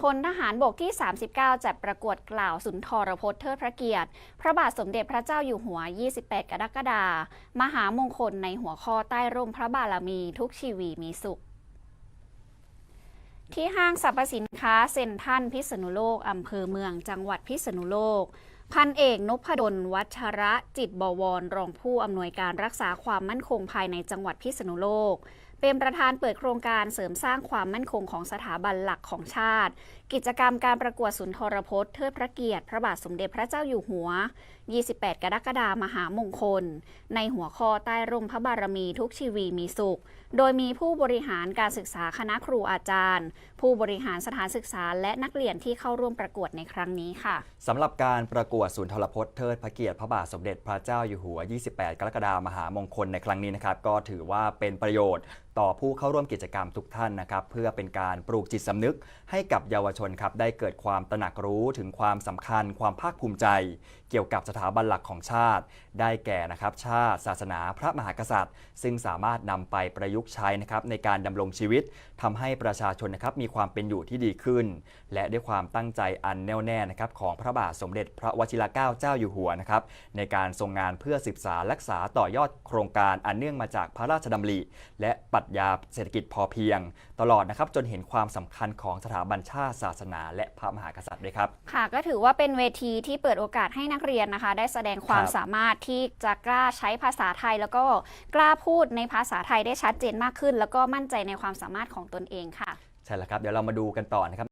พลทหารบกที่ 39 จัดประกวดกล่าวสุนทรพจน์เทิดพระเกียรติ พระบาทสมเด็จพระเจ้าอยู่หัว 28 กรกฎาคม มหามงคลในหัวข้อใต้ร่มพระบารมีทุกชีวีมีสุข ที่ห้างสรรพสินค้าเซ็นทรัลพิษณุโลก อำเภอเมืองจังหวัดพิษณุโลก พันเอกนพดลวัชระจิตบวร รองผู้อำนวยการรักษาความมั่นคงภายในจังหวัดพิษณุโลก เป็นประธานเปิดโครงการเสริมสร้างความมั่นคงของสถาบันหลักของชาติ กิจกรรมการประกวดสุนทรพจน์เทิดพระเกียรติ พระบาทสมเด็จพระเจ้าอยู่หัว 28 กรกฎาคมมหามงคล ในหัวข้อใต้ร่มพระบารมีทุกชีวีมีสุข โดยมีผู้บริหารการศึกษาคณะครูอาจารย์ ผู้บริหารสถานศึกษาและนักเรียนที่เข้าร่วมประกวดในครั้งนี้ค่ะสำหรับการประกวดศูนย์ทรพจน์เทิดพระเกียรติพระบาทสมเด็จพระเจ้าอยู่หัว 28 กรกฎาคมมหามงคลในครั้งนี้นะครับ ก็ถือว่าเป็นประโยชน์ ต่อผู้เข้าร่วมกิจกรรมทุกท่านนะครับ เพื่อเป็นการปลูกจิตสำนึกให้กับเยาวชนครับได้เกิดความตระหนักรู้ถึงความสำคัญความภาคภูมิใจ เกี่ยวกับสถาบันหลักของชาติ ได้แก่นะครับชาติ ศาสนาพระมหากษัตริย์ ซึ่งสามารถนำไปประยุกต์ใช้นะครับในการดำรงชีวิตทำให้ประชาชนนะครับมีความเป็นอยู่ที่ดีขึ้น และด้วยความตั้งใจอันแน่วแน่นะครับของพระบาทสมเด็จพระวชิรเกล้าเจ้าอยู่หัวนะครับในการทรงงานเพื่อศึกษารักษาต่อยอดโครงการอันเนื่องมาจากพระราชดำริและปรัชญาเศรษฐกิจพอเพียง ตลอดนะครับจนเห็นความสำคัญของสถาบันชาติศาสนา และพระมหากษัตริย์ด้วยครับ ค่ะก็ถือว่าเป็นเวทีที่เปิดโอกาสให้นักเรียนนะคะ ได้แสดงความครับสามารถที่จะกล้าใช้ภาษาไทย แล้วก็กล้าพูดในภาษาไทยได้ชัดเจนมากขึ้น แล้วก็มั่นใจในความสามารถของตนเองค่ะ ใช่แล้วครับ เดี๋ยวเรามาดูกันต่อนะครับ